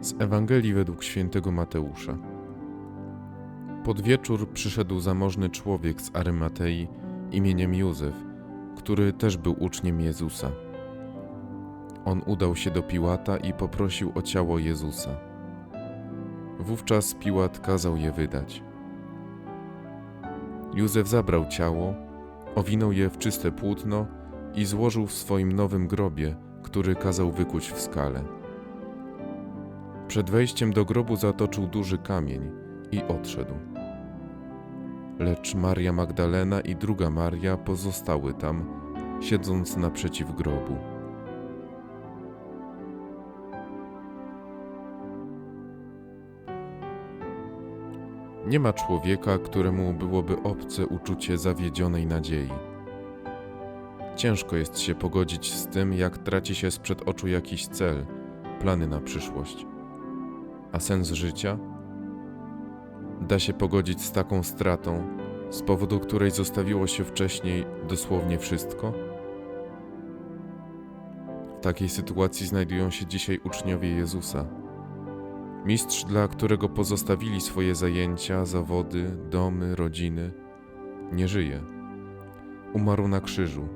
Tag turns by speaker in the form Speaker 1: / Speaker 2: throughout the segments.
Speaker 1: Z Ewangelii według świętego Mateusza. Pod wieczór przyszedł zamożny człowiek z Arymatei imieniem Józef, który też był uczniem Jezusa. On udał się do Piłata i poprosił o ciało Jezusa. Wówczas Piłat kazał je wydać. Józef zabrał ciało, owinął je w czyste płótno i złożył w swoim nowym grobie, który kazał wykuć w skale. Przed wejściem do grobu zatoczył duży kamień i odszedł. Lecz Maria Magdalena i druga Maria pozostały tam, siedząc naprzeciw grobu. Nie ma człowieka, któremu byłoby obce uczucie zawiedzionej nadziei. Ciężko jest się pogodzić z tym, jak traci się sprzed oczu jakiś cel, plany na przyszłość. A sens życia? Da się pogodzić z taką stratą, z powodu której zostawiło się wcześniej dosłownie wszystko? W takiej sytuacji znajdują się dzisiaj uczniowie Jezusa. Mistrz, dla którego pozostawili swoje zajęcia, zawody, domy, rodziny, nie żyje. Umarł na krzyżu.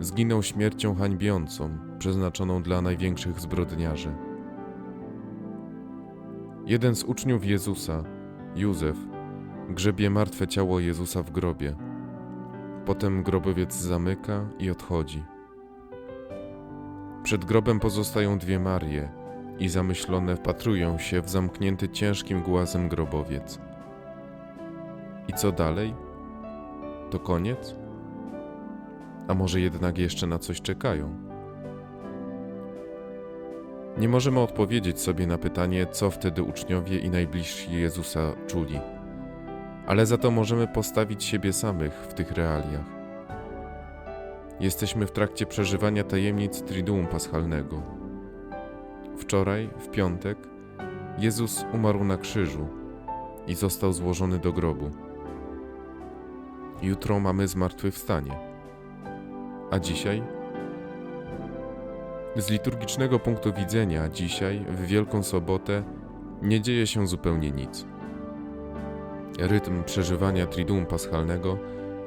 Speaker 1: Zginął śmiercią hańbiącą, przeznaczoną dla największych zbrodniarzy. Jeden z uczniów Jezusa, Józef, grzebie martwe ciało Jezusa w grobie. Potem grobowiec zamyka i odchodzi. Przed grobem pozostają dwie Marie i zamyślone wpatrują się w zamknięty ciężkim głazem grobowiec. I co dalej? To koniec? A może jednak jeszcze na coś czekają? Nie możemy odpowiedzieć sobie na pytanie, co wtedy uczniowie i najbliżsi Jezusa czuli, ale za to możemy postawić siebie samych w tych realiach. Jesteśmy w trakcie przeżywania tajemnic Triduum Paschalnego. Wczoraj, w piątek, Jezus umarł na krzyżu i został złożony do grobu. Jutro mamy zmartwychwstanie. A dzisiaj? Z liturgicznego punktu widzenia, dzisiaj, w Wielką Sobotę, nie dzieje się zupełnie nic. Rytm przeżywania Triduum Paschalnego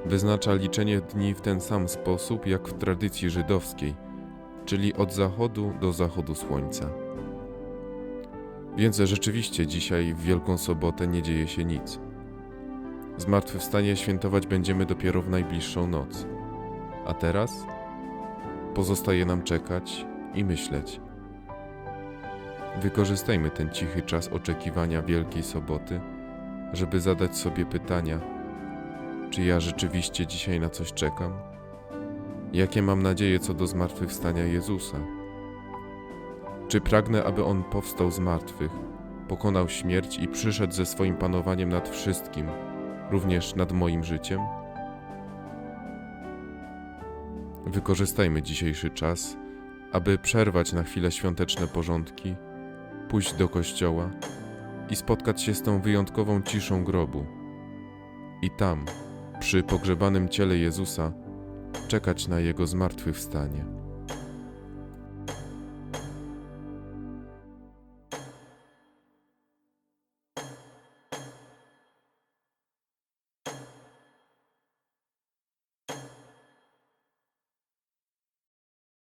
Speaker 1: wyznacza liczenie dni w ten sam sposób jak w tradycji żydowskiej, czyli od zachodu do zachodu słońca. Więc rzeczywiście dzisiaj, w Wielką Sobotę, nie dzieje się nic. Zmartwychwstanie świętować będziemy dopiero w najbliższą noc. A teraz pozostaje nam czekać i myśleć. Wykorzystajmy ten cichy czas oczekiwania Wielkiej Soboty, żeby zadać sobie pytania: czy ja rzeczywiście dzisiaj na coś czekam? Jakie mam nadzieje co do zmartwychwstania Jezusa? Czy pragnę, aby On powstał z martwych, pokonał śmierć i przyszedł ze swoim panowaniem nad wszystkim, również nad moim życiem? Wykorzystajmy dzisiejszy czas, aby przerwać na chwilę świąteczne porządki, pójść do kościoła i spotkać się z tą wyjątkową ciszą grobu. I tam, przy pogrzebanym ciele Jezusa, czekać na Jego zmartwychwstanie.